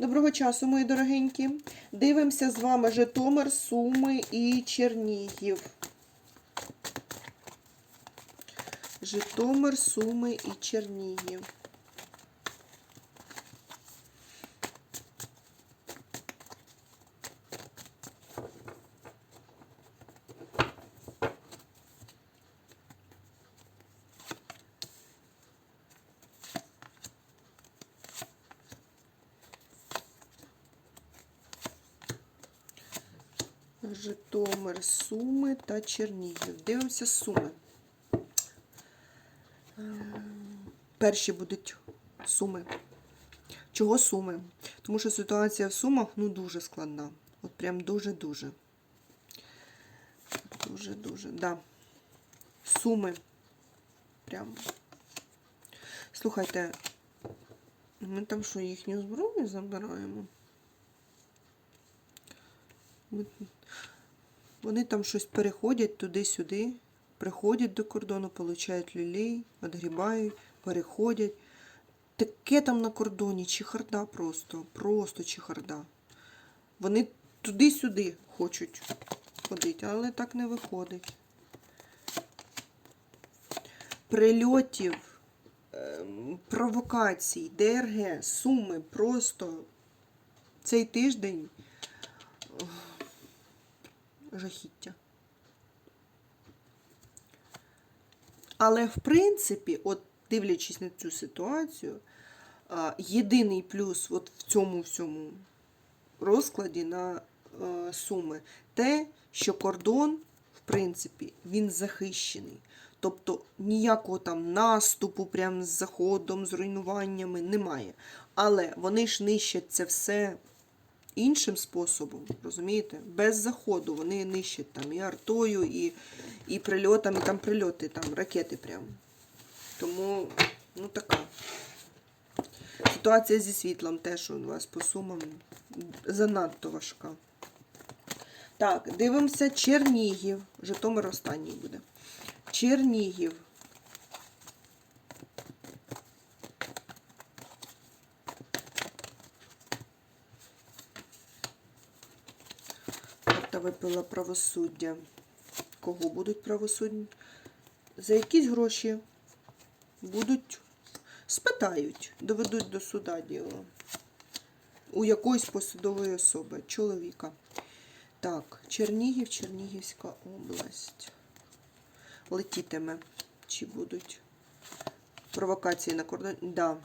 Доброго часу, мої дорогенькі. Дивимося з вами Житомир, Суми і Чернігів. Житомир, Суми і Чернігів. Житомир, Суми та Чернігів. Дивимося Суми. Ем, Перші будуть Суми. Чого Суми? Тому що ситуація в Сумах ну дуже складна. От прям дуже-дуже. Дуже-дуже, да. Суми. Прям. Слухайте, ми там що, їхню зброю забираємо? Вони там щось переходять туди-сюди, приходять до кордону, получають люлей, відгрібають, переходять. Таке там на кордоні, чехарда просто, просто чехарда. Вони туди-сюди хочуть ходити, але так не виходить. Прильотів, ем, провокацій, ДРГ, суми просто цей тиждень жахіття. Але, в принципі, от дивлячись на цю ситуацію, єдиний плюс от в цьому всьому розкладі на е, суми те, що кордон, в принципі, він захищений. Тобто ніякого там наступу, прям з заходом, з руйнуваннями немає. Але вони ж нищать це все іншим способом, розумієте? Без заходу вони нищать там і артою, і, і прильотами, там прильоти, там ракети прям. Тому, ну така. Ситуація зі світлом теж у вас по сумам занадто важка. Так, дивимося Чернігів. Житомир останній буде. Чернігів. Карта випила правосуддя. Кого будуть правосудні? За якісь гроші будуть спитають, доведуть до суда діло. У якоїсь посадової особи, чоловіка. Так, Чернігів, Чернігівська область. Летітиме. Чи будуть провокації на кордоні? Да.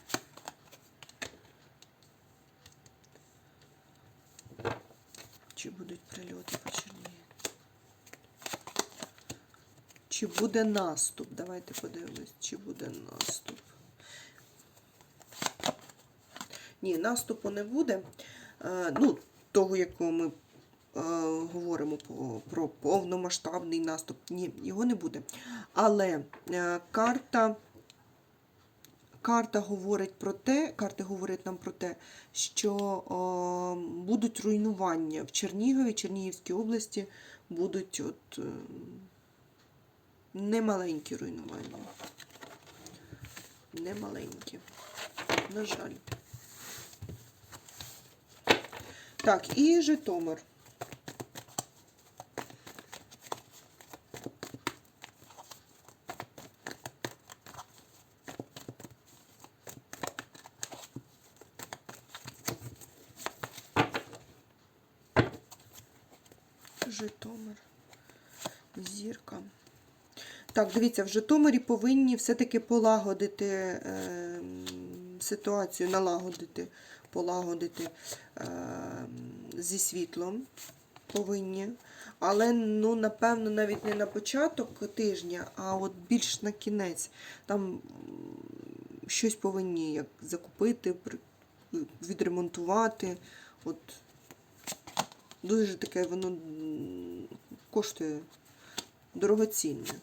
Чи будуть прильоти по Чернігіву? Чи буде наступ? Давайте подивимось, чи буде наступ. Ні, наступу не буде. Е, ну, того, якого ми е, говоримо про повномасштабний наступ. Ні, його не буде. Але е, карта. Карта говорить про те, карти говорять нам про те, що о, будуть руйнування в Чернігові, Чернігівській області будуть от, е, немаленькі руйнування. Немаленькі. На жаль. Так, і Житомир. Житомир. Зірка. Так, дивіться, в Житомирі повинні все-таки полагодити е, ситуацію, налагодити, полагодити е, зі світлом. Повинні. Але, ну, напевно, навіть не на початок тижня, а от більш на кінець. Там щось повинні як закупити, відремонтувати. От дуже таке воно коштує дорогоцінне.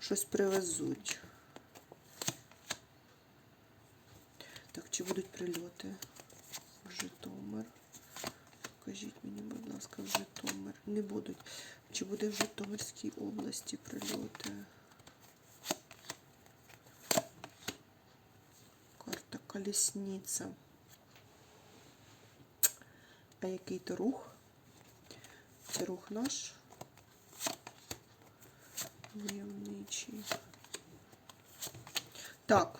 Щось привезуть. Так, чи будуть прильоти в Житомир? Покажіть мені, будь ласка, в Житомир. Не будуть. Чи буде в Житомирській області прильоти? Карта колесниця. А який то рух? Це рух наш. Войовничий. Так.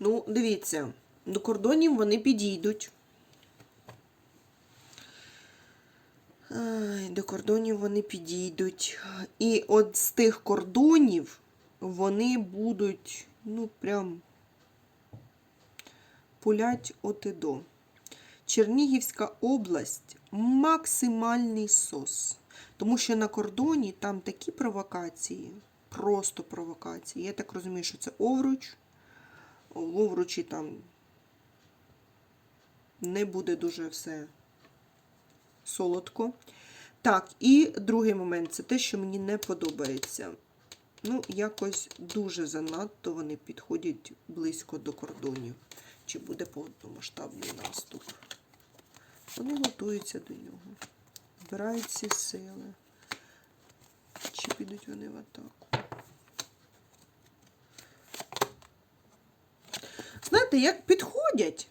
Ну, дивіться, до кордонів вони підійдуть. Ай, до кордонів вони підійдуть. І от з тих кордонів вони будуть, ну, прям пулять от і до. Чернігівська область максимальний сос. Тому що на кордоні там такі провокації, просто провокації. Я так розумію, що це Овруч. В Овручі там не буде дуже все солодко. Так, і другий момент це те, що мені не подобається. Ну, якось дуже занадто вони підходять близько до кордонів. Чи буде повномасштабний наступ? Вони готуються до нього. Збирають всі сили. Чи підуть вони в атаку? Знаєте, як підходять?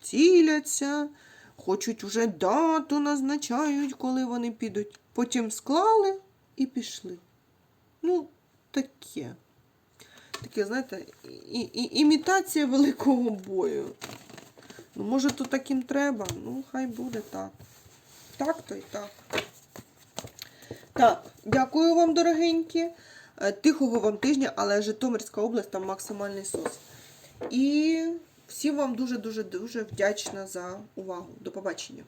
Ціляться, хочуть уже дату назначають, коли вони підуть. Потім склали і пішли. Ну, таке. Таке, знаєте, і, і, імітація великого бою. Ну, може, то таким треба. Ну, хай буде так. Так, то й так. Так, дякую вам, дорогенькі. Е, Тихого вам тижня, але Житомирська область там максимальний сос. І всім вам дуже-дуже дуже вдячна за увагу. До побачення.